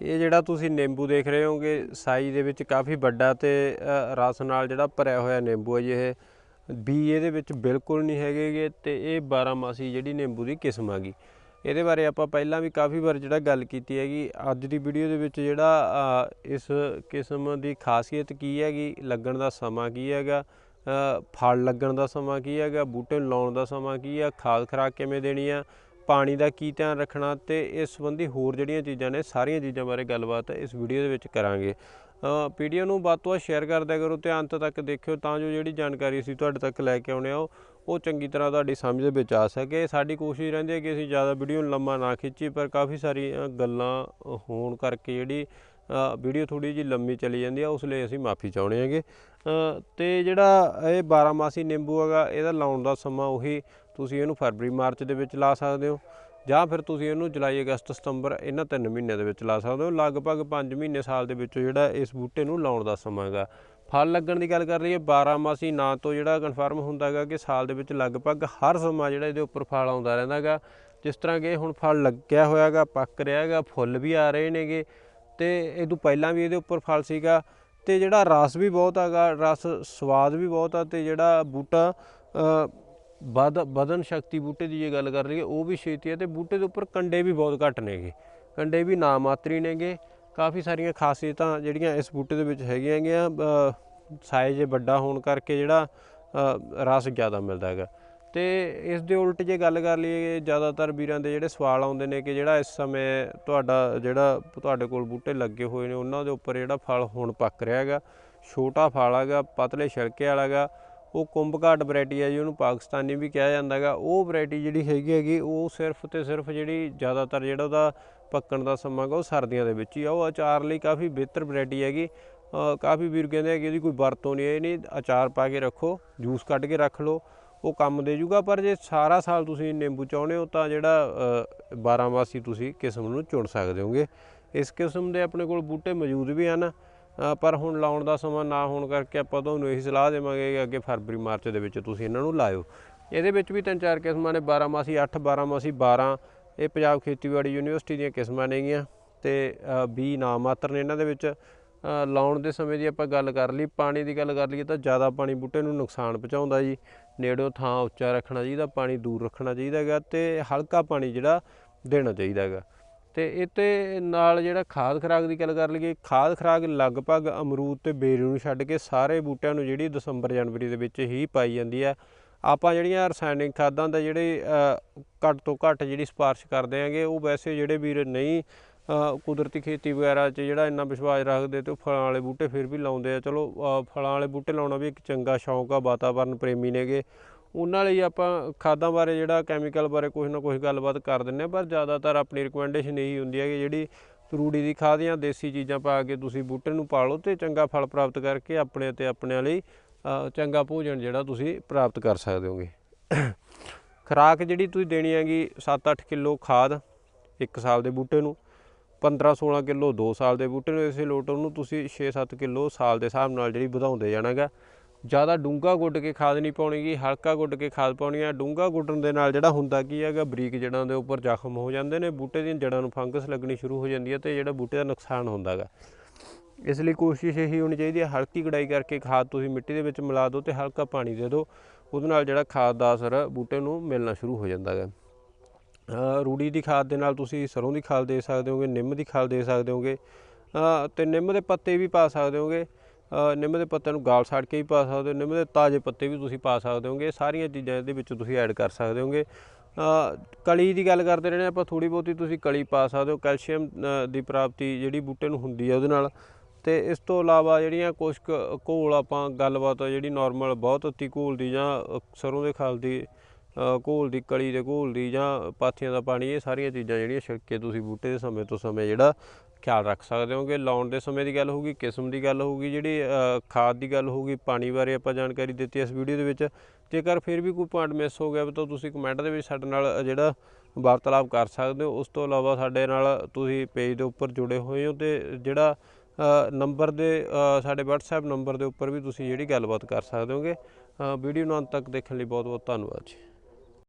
ਇਹ ਜਿਹੜਾ ਤੁਸੀਂ ਨਿੰਬੂ ਦੇਖ ਰਹੇ ਹੋਗੇ ਸਾਈਜ਼ ਦੇ ਵਿੱਚ ਕਾਫੀ ਵੱਡਾ ਤੇ ਰਸ ਨਾਲ ਜਿਹੜਾ ਭਰਿਆ ਹੋਇਆ ਨਿੰਬੂ ਹੈ ਜੀ ਇਹ, ਬੀ ਇਹਦੇ ਵਿੱਚ ਬਿਲਕੁਲ ਨਹੀਂ ਹੈਗੇਗੇ ਤੇ ਇਹ 12 ਮਾਸੀ ਜਿਹੜੀ ਨਿੰਬੂ ਦੀ ਕਿਸਮ ਆ ਇਹਦੇ ਬਾਰੇ ਆਪਾਂ ਪਹਿਲਾਂ ਵੀ ਕਾਫੀ ਵਾਰ ਜਿਹੜਾ ਗੱਲ ਕੀਤੀ ਹੈਗੀ, ਅੱਜ ਦੀ ਵੀਡੀਓ ਦੇ ਵਿੱਚ ਜਿਹੜਾ ਇਸ ਕਿਸਮ ਦੀ ਖਾਸੀਅਤ ਕੀ ਹੈਗੀ, ਲੱਗਣ ਦਾ ਸਮਾਂ ਕੀ ਹੈਗਾ ਫਲ ਲੱਗਣ ਦਾ ਸਮਾਂ ਕੀ ਹੈਗਾ, ਬੂਟੇ ਨੂੰ ਲਾਉਣ ਦਾ ਸਮਾਂ ਕੀ ਆ, ਖਾਦ ਖਰਾਕ ਕਿਵੇਂ ਦੇਣੀ ਆ ਪਾਣੀ ਦਾ ਕੀ ਧਿਆਨ ਰੱਖਣਾ ਤੇ ਇਸ ਸੰਬੰਧੀ ਹੋਰ ਜਿਹੜੀਆਂ ਚੀਜ਼ਾਂ ਨੇ ਸਾਰੀਆਂ ਚੀਜ਼ਾਂ ਬਾਰੇ ਗੱਲਬਾਤ ਇਸ ਵੀਡੀਓ ਦੇ ਵਿੱਚ ਕਰਾਂਗੇ। ਅ, ਵੀਡੀਓ ਨੂੰ ਵੱਧ ਤੋਂ ਵੱਧ ਸ਼ੇਅਰ ਕਰਦਿਆ ਕਰੋ ਤੇ ਅੰਤ ਤੱਕ ਦੇਖਿਓ ਤਾਂ ਜੋ ਜਿਹੜੀ ਜਾਣਕਾਰੀ ਅਸੀਂ ਤੁਹਾਡੇ ਤੱਕ ਲੈ ਕੇ ਆਉਣੇ ਆ ਉਹ ਚੰਗੀ ਤਰ੍ਹਾਂ ਤੁਹਾਡੀ ਸਮਝ ਦੇ ਵਿੱਚ ਆ ਸਕੇ। ਸਾਡੀ ਕੋਸ਼ਿਸ਼ ਰਹਿੰਦੀ ਹੈ ਕਿ ਅਸੀਂ ਜ਼ਿਆਦਾ ਵੀਡੀਓ ਨੂੰ ਲੰਮਾ ਨਾ ਖਿੱਚੀ ਪਰ ਕਾਫੀ ਸਾਰੀਆਂ ਗੱਲਾਂ ਹੋਣ ਕਰਕੇ ਜਿਹੜੀ ਵੀਡੀਓ ਥੋੜੀ ਜਿਹੀ ਲੰਮੀ ਚਲੀ ਜਾਂਦੀ ਆ ਉਸ ਲਈ ਅਸੀਂ ਮਾਫੀ ਚਾਹੁੰਦੇ ਹਾਂਗੇ। ਅ, ਤੇ ਜਿਹੜਾ ਇਹ 12 ਮਾਸੀ ਨਿੰਬੂ ਹੈਗਾ ਇਹਦਾ ਲਾਉਣ ਦਾ ਸਮਾਂ ਉਹੀ ਤੁਸੀਂ ਇਹਨੂੰ ਫਰਵਰੀ, ਮਾਰਚ ਦੇ ਵਿੱਚ ਲਾ ਸਕਦੇ ਹੋ ਜਾਂ ਫਿਰ ਤੁਸੀਂ ਇਹਨੂੰ ਜੁਲਾਈ, ਅਗਸਤ, ਸਤੰਬਰ ਇਹਨਾਂ ਤਿੰਨ ਮਹੀਨਿਆਂ ਦੇ ਵਿੱਚ ਲਾ ਸਕਦੇ ਹੋ। ਲਗਭਗ 5 ਮਹੀਨੇ ਸਾਲ ਦੇ ਵਿੱਚ ਜਿਹੜਾ ਇਸ ਬੂਟੇ ਨੂੰ ਲਾਉਣ ਦਾ ਸਮਾਂ ਹੈਗਾ। ਫਲ ਲੱਗਣ ਦੀ ਗੱਲ ਕਰ ਲਈਏ 12 ਮਾਸੀ ਨਾਂ ਤੋਂ ਜਿਹੜਾ ਕਨਫਰਮ ਹੁੰਦਾ ਹੈਗਾ ਕਿ ਸਾਲ ਦੇ ਵਿੱਚ ਲਗਭਗ ਹਰ ਸਮਾਂ ਜਿਹੜਾ ਇਹਦੇ ਉੱਪਰ ਫਲ ਆਉਂਦਾ ਰਹਿੰਦਾ ਹੈਗਾ। ਜਿਸ ਤਰ੍ਹਾਂ ਕਿ ਹੁਣ ਫਲ ਲੱਗਿਆ ਹੋਇਆ ਹੈਗਾ, ਪੱਕ ਰਿਹਾ ਹੈਗਾ, ਫੁੱਲ ਵੀ ਆ ਰਹੇ ਨੇਗੇ ਤੇ ਇਹ ਤੋਂ ਪਹਿਲਾਂ ਵੀ ਇਹਦੇ ਉੱਪਰ ਫਲ ਸੀਗਾ ਤੇ ਜਿਹੜਾ ਰਸ ਵੀ ਬਹੁਤ ਹੈਗਾ, ਰਸ ਸਵਾਦ ਵੀ ਬਹੁਤ ਆ ਤੇ ਜਿਹੜਾ ਬੂਟਾ ਵਧ ਵਧਨ ਸ਼ਕਤੀ ਬੂਟੇ ਦੀ ਜੇ ਗੱਲ ਕਰ ਲਈਏ, ਉਹ ਵੀ ਛੇਤੀ ਹੈ ਤੇ ਬੂਟੇ ਦੇ ਉੱਪਰ ਕੰਡੇ ਵੀ ਬਹੁਤ ਘੱਟ ਨੇਗੇ। ਕੰਡੇ ਵੀ ਨਾ ਮਾਤਰੀ ਨੇਗੇ। ਕਾਫੀ ਸਾਰੀਆਂ ਖਾਸੀਅਤਾਂ ਜਿਹੜੀਆਂ ਇਸ ਬੂਟੇ ਦੇ ਵਿੱਚ ਹੈਗੀਆਂ ਹੈਗੀਆਂ ਸਾਈਜ਼ ਵੱਡਾ ਹੋਣ ਕਰਕੇ ਜਿਹੜਾ ਰਸ ਜ਼ਿਆਦਾ ਮਿਲਦਾ ਹੈਗਾ। ਤੇ ਇਸ ਦੇ ਉਲਟ ਜੇ ਗੱਲ ਕਰ ਲਈਏ, ਜ਼ਿਆਦਾਤਰ ਵੀਰਾਂ ਦੇ ਜਿਹੜੇ ਸਵਾਲ ਆਉਂਦੇ ਨੇ ਕਿ ਜਿਹੜਾ ਇਸ ਸਮੇਂ ਤੁਹਾਡਾ ਜਿਹੜਾ ਤੁਹਾਡੇ ਕੋਲ ਬੂਟੇ ਲੱਗੇ ਹੋਏ ਨੇ, ਉਹਨਾਂ ਦੇ ਉੱਪਰ ਜਿਹੜਾ ਫਲ ਹੁਣ ਪੱਕ ਰਿਹਾ ਹੈਗਾ। ਛੋਟਾ ਫਲ ਹੈਗਾ, ਪਤਲੇ ਛਿਲਕੇ ਵਾਲਾ ਹੈਗਾ। ਉਹ ਕੁੰਭਘਾਟ ਵੈਰਾਈਟੀ ਹੈ ਜੀ, ਉਹਨੂੰ ਪਾਕਿਸਤਾਨੀ ਵੀ ਕਿਹਾ ਜਾਂਦਾ ਹੈਗਾ ਉਹ ਵੈਰਾਈਟੀ ਜਿਹੜੀ ਹੈਗੀ ਹੈਗੀ, ਉਹ ਸਿਰਫ ਤੇ ਸਿਰਫ ਜਿਹੜੀ ਜ਼ਿਆਦਾਤਰ ਜਿਹੜਾ ਉਹਦਾ ਪੱਕਣ ਦਾ ਸਮਾਂ ਹੈਗਾ ਉਹ ਸਰਦੀਆਂ ਦੇ ਵਿੱਚ ਹੀ ਆ। ਉਹ ਅਚਾਰ ਲਈ ਕਾਫੀ ਬਿਹਤਰ ਵੈਰਾਈਟੀ ਹੈਗੀ। ਕਾਫੀ ਵੀਰ ਕਹਿੰਦੇ ਆ ਕਿ ਇਹਦੀ ਕੋਈ ਵਰਤੋਂ ਨਹੀਂ ਹੈ ਇਹ ਨਹੀਂ ਅਚਾਰ ਪਾ ਕੇ ਰੱਖੋ, ਜੂਸ ਕੱਢ ਕੇ ਰੱਖ ਲਓ, ਉਹ ਕੰਮ ਦੇ ਜੂਗਾ। ਪਰ ਜੇ ਸਾਰਾ ਸਾਲ ਤੁਸੀਂ ਨਿੰਬੂ ਚਾਹੁੰਦੇ ਹੋ, ਤਾਂ ਜਿਹੜਾ 12 ਮਾਸੀ ਤੁਸੀਂ ਕਿਸਮ ਨੂੰ ਚੁਣ ਸਕਦੇ ਹੋਗੇ। ਇਸ ਕਿਸਮ ਦੇ ਆਪਣੇ ਕੋਲ ਬੂਟੇ ਮੌਜੂਦ ਵੀ ਹਨ। ਪਰ ਹੁਣ ਲਾਉਣ ਦਾ ਸਮਾਂ ਨਾ ਹੋਣ ਕਰਕੇ ਆਪਾਂ ਤੁਹਾਨੂੰ ਇਹੀ ਸਲਾਹ ਦੇਵਾਂਗੇ ਕਿ ਅੱਗੇ ਫਰਵਰੀ ਮਾਰਚ ਦੇ ਵਿੱਚ ਤੁਸੀਂ ਇਹਨਾਂ ਨੂੰ ਲਾਇਓ। ਇਹਦੇ ਵਿੱਚ ਵੀ ਤਿੰਨ ਚਾਰ ਕਿਸਮਾਂ ਨੇ 12 ਮਾਸੀ 8 12 ਮਾਸੀ 12 ਇਹ ਪੰਜਾਬ ਖੇਤੀਬਾੜੀ ਯੂਨੀਵਰਸਿਟੀ ਦੀਆਂ ਕਿਸਮਾਂ ਨੇਗੀਆਂ ਤੇ ਅ, ਬੀ ਨਾ ਮਾਤਰ ਨੇ ਇਹਨਾਂ ਦੇ ਵਿੱਚ। ਲਾਉਣ ਦੇ ਸਮੇਂ ਦੀ ਆਪਾਂ ਗੱਲ ਕਰ ਲਈ ਪਾਣੀ ਦੀ ਗੱਲ ਕਰ ਲਈਏ ਤਾਂ ਜ਼ਿਆਦਾ ਪਾਣੀ ਬੂਟੇ ਨੂੰ ਨੁਕਸਾਨ ਪਹੁੰਚਾਉਂਦਾ ਜੀ। ਨੇੜੋਂ ਥਾਂ ਉੱਚਾ ਰੱਖਣਾ ਚਾਹੀਦਾ ਪਾਣੀ ਦੂਰ ਰੱਖਣਾ ਚਾਹੀਦਾ ਹੈਗਾ ਤੇ ਹਲਕਾ ਪਾਣੀ ਜਿਹੜਾ ਦੇਣਾ ਚਾਹੀਦਾ ਹੈਗਾ। ਤੇ ਇਹ ਤੇ ਨਾਲ ਜਿਹੜਾ ਖਾਦ ਖਰਾਕ ਦੀ ਗੱਲ ਕਰ ਲਈਏ, ਖਾਦ ਖਰਾਕ ਲਗਭਗ ਅਮਰੂਦ ਤੇ ਬੇਰੂ ਨੂੰ ਛੱਡ ਕੇ ਸਾਰੇ ਬੂਟਿਆਂ ਨੂੰ ਜਿਹੜੀ ਦਸੰਬਰ ਜਨਵਰੀ ਦੇ ਵਿੱਚ ਹੀ ਪਾਈ ਜਾਂਦੀ ਹੈ। ਆਪਾਂ ਜਿਹੜੀਆਂ ਰਸਾਇਣਿਕ ਖਾਦਾਂ ਦਾ ਜਿਹੜੇ ਘੱਟ ਤੋਂ ਘੱਟ ਜਿਹੜੀ ਸਿਫਾਰਿਸ਼ ਕਰਦੇ ਆਂਗੇ ਉਹ ਵੈਸੇ ਜਿਹੜੇ ਵੀਰ ਨਹੀਂ ਕੁਦਰਤੀ ਖੇਤੀ ਵਗੈਰਾ 'ਚ ਜਿਹੜਾ ਇੰਨਾ ਵਿਸ਼ਵਾਸ ਰੱਖਦੇ ਤੇ ਉਹ ਫਲਾਂ ਵਾਲੇ ਬੂਟੇ ਫਿਰ ਵੀ ਲਾਉਂਦੇ ਆ। ਚਲੋ ਫਲਾਂ ਵਾਲੇ ਬੂਟੇ ਲਾਉਣਾ ਵੀ ਇੱਕ ਚੰਗਾ ਸ਼ੌਂਕ ਆ, ਵਾਤਾਵਰਨ ਪ੍ਰੇਮੀ ਨੇਗੇ। ਉਹਨਾਂ ਲਈ ਆਪਾਂ ਖਾਦਾਂ ਬਾਰੇ ਜਿਹੜਾ ਕੈਮੀਕਲ ਬਾਰੇ ਕੁਝ ਨਾ ਕੁਝ ਗੱਲਬਾਤ ਕਰ ਦਿੰਨੇ ਆ ਪਰ ਜ਼ਿਆਦਾਤਰ ਆਪਣੀ ਰਿਕਮੈਂਡੇਸ਼ਨ ਇਹੀ ਹੁੰਦੀ ਹੈ ਕਿ ਜਿਹੜੀ ਰੂੜੀ ਦੀ ਖਾਦ ਜਾਂ ਦੇਸੀ ਚੀਜ਼ਾਂ ਪਾ ਕੇ ਤੁਸੀਂ ਬੂਟੇ ਨੂੰ ਪਾਲੋ ਤੇ ਚੰਗਾ ਫਲ ਪ੍ਰਾਪਤ ਕਰਕੇ ਆਪਣੇ ਤੇ ਆਪਣਿਆਂ ਲਈ ਚੰਗਾ ਭੋਜਨ ਜਿਹੜਾ ਤੁਸੀਂ ਪ੍ਰਾਪਤ ਕਰ ਸਕਦੇ ਹੋਗੇ। ਖੁਰਾਕ ਜਿਹੜੀ ਤੁਸੀਂ ਦੇਣੀ ਹੈਗੀ 7-8 ਕਿਲੋ ਖਾਦ ਇੱਕ ਸਾਲ ਦੇ ਬੂਟੇ ਨੂੰ 15-16 ਕਿਲੋ 2 ਸਾਲ ਦੇ ਬੂਟੇ ਨੂੰ, ਇਸੇ ਲੋਟ ਉਹਨੂੰ ਤੁਸੀਂ 6-7 ਕਿਲੋ ਸਾਲ ਦੇ ਹਿਸਾਬ ਨਾਲ ਜਿਹੜੀ ਵਧਾਉਂਦੇ ਜਾਣਾਗਾ। ਜ਼ਿਆਦਾ ਡੂੰਗਾ ਗੁੱਡ ਕੇ ਖਾਦ ਨਹੀਂ ਪਾਉਣੀਗੀ ਹਲਕਾ ਗੁੱਡ ਕੇ ਖਾਦ ਪਾਉਣੀ ਆ। ਡੂੰਗਾ ਗੁੱਡਣ ਦੇ ਨਾਲ ਜਿਹੜਾ ਹੁੰਦਾ ਕੀ ਹੈਗਾ ਬਰੀਕ ਜੜਾਂ ਦੇ ਉੱਪਰ ਜ਼ਖਮ ਹੋ ਜਾਂਦੇ ਨੇ ਬੂਟੇ ਦੀਆਂ ਜੜਾਂ ਨੂੰ ਫੰਗਸ ਲੱਗਣੀ ਸ਼ੁਰੂ ਹੋ ਜਾਂਦੀ ਹੈ ਤੇ ਜਿਹੜਾ ਬੂਟੇ ਦਾ ਨੁਕਸਾਨ ਹੁੰਦਾਗਾ ਇਸ ਲਈ ਕੋਸ਼ਿਸ਼ ਇਹੀ ਹੋਣੀ ਚਾਹੀਦੀ ਹੈ ਹਲਕੀ ਗੜਾਈ ਕਰਕੇ ਖਾਦ ਤੁਸੀਂ ਮਿੱਟੀ ਦੇ ਵਿੱਚ ਮਿਲਾ ਦਿਓ ਤੇ ਹਲਕਾ ਪਾਣੀ ਦੇ ਦਿਓ। ਉਹਦੇ ਨਾਲ ਜਿਹੜਾ ਖਾਦ ਦਾ ਅਸਰ ਬੂਟੇ ਨੂੰ ਮਿਲਣਾ ਸ਼ੁਰੂ ਹੋ ਜਾਂਦਾ ਹੈ ਰੂੜੀ ਦੀ ਖਾਦ ਦੇ ਨਾਲ ਤੁਸੀਂ ਸਰੋਂ ਦੀ ਖਾਦ ਦੇ ਸਕਦੇ ਹੋਗੇ ਨਿੰਮ ਦੀ ਖਾਦ ਦੇ ਸਕਦੇ ਹੋਗੇ। ਅ, ਤੇ ਨਿੰਮ ਦੇ ਪੱਤੇ ਵੀ ਪਾ ਸਕਦੇ ਹੋਗੇ। ਨਿੰਮ ਦੇ ਪੱਤਿਆਂ ਨੂੰ ਗਾਲ ਸਾੜ ਕੇ ਵੀ ਪਾ ਸਕਦੇ ਹੋ ਨਿੰਮ ਦੇ ਤਾਜ਼ੇ ਪੱਤੇ ਵੀ ਤੁਸੀਂ ਪਾ ਸਕਦੇ ਹੋਗੇ ਇਹ ਸਾਰੀਆਂ ਚੀਜ਼ਾਂ ਇਹਦੇ ਵਿੱਚ ਤੁਸੀਂ ਐਡ ਕਰ ਸਕਦੇ ਹੋਗੇ। ਕਲੀ ਦੀ ਗੱਲ ਕਰਦੇ ਰਹੇ ਆਪਾਂ ਥੋੜੀ ਬਹੁਤੀ ਤੁਸੀਂ ਕਲੀ ਪਾ ਸਕਦੇ ਹੋ ਕੈਲਸ਼ੀਅਮ ਦੀ ਪ੍ਰਾਪਤੀ ਜਿਹੜੀ ਬੂਟੇ ਨੂੰ ਹੁੰਦੀ ਹੈ ਉਹਦੇ ਨਾਲ। ਤੇ ਇਸ ਤੋਂ ਇਲਾਵਾ ਜਿਹੜੀਆਂ ਕੁਝ ਕੁ ਘੋਲ ਆਪਾਂ ਗੱਲਬਾਤ ਜਿਹੜੀ ਨਾਰਮਲ ਬਹੁਤ ਅੱਤੀ ਘੋਲ ਦੀ ਜਾਂ ਅ, ਸਰੋਂ ਦੇ ਖਲ ਦੀ ਘੋਲ ਦੀ ਕਲੀ ਦੇ ਘੋਲ ਦੀ ਜਾਂ ਪਾਥੀਆਂ ਦਾ ਪਾਣੀ, ਇਹ ਸਾਰੀਆਂ ਚੀਜ਼ਾਂ ਜਿਹੜੀਆਂ ਛਿੜਕੇ ਤੁਸੀਂ ਬੂਟੇ ਦੇ ਸਮੇਂ ਤੋਂ ਸਮੇਂ ਜਿਹੜਾ ਖਿਆਲ ਰੱਖ ਸਕਦੇ ਹੋਗੇ ਲਾਉਣ ਦੇ ਸਮੇਂ ਦੀ ਗੱਲ ਹੋਊਗੀ, ਕਿਸਮ ਦੀ ਗੱਲ ਹੋਊਗੀ, ਜਿਹੜੀ ਖਾਦ ਦੀ ਗੱਲ ਹੋਊਗੀ, ਪਾਣੀ ਬਾਰੇ ਆਪਾਂ ਜਾਣਕਾਰੀ ਦਿੱਤੀ ਇਸ ਵੀਡੀਓ ਦੇ ਵਿੱਚ। ਜੇਕਰ ਫਿਰ ਵੀ ਕੋਈ ਪੁਆਇੰਟ ਮਿਸ ਹੋ ਗਿਆ ਤਾਂ ਤੁਸੀਂ ਕਮੈਂਟ ਦੇ ਵਿੱਚ ਸਾਡੇ ਨਾਲ ਜਿਹੜਾ ਵਾਰਤਾਲਾਪ ਕਰ ਸਕਦੇ ਹੋ। ਉਸ ਤੋਂ ਇਲਾਵਾ ਸਾਡੇ ਨਾਲ ਤੁਸੀਂ ਪੇਜ ਦੇ ਉੱਪਰ ਜੁੜੇ ਹੋਏ ਹੋ ਤੇ ਜਿਹੜਾ ਨੰਬਰ ਦੇ ਸਾਡੇ WhatsApp ਨੰਬਰ ਦੇ ਉੱਪਰ ਵੀ ਤੁਸੀਂ ਜਿਹੜੀ ਗੱਲਬਾਤ ਕਰ ਸਕਦੇ ਹੋਗੇ। ਵੀਡੀਓ ਨੂੰ ਅੰਤ ਤੱਕ ਦੇਖਣ ਲਈ ਬਹੁਤ ਬਹੁਤ ਧੰਨਵਾਦ ਜੀ।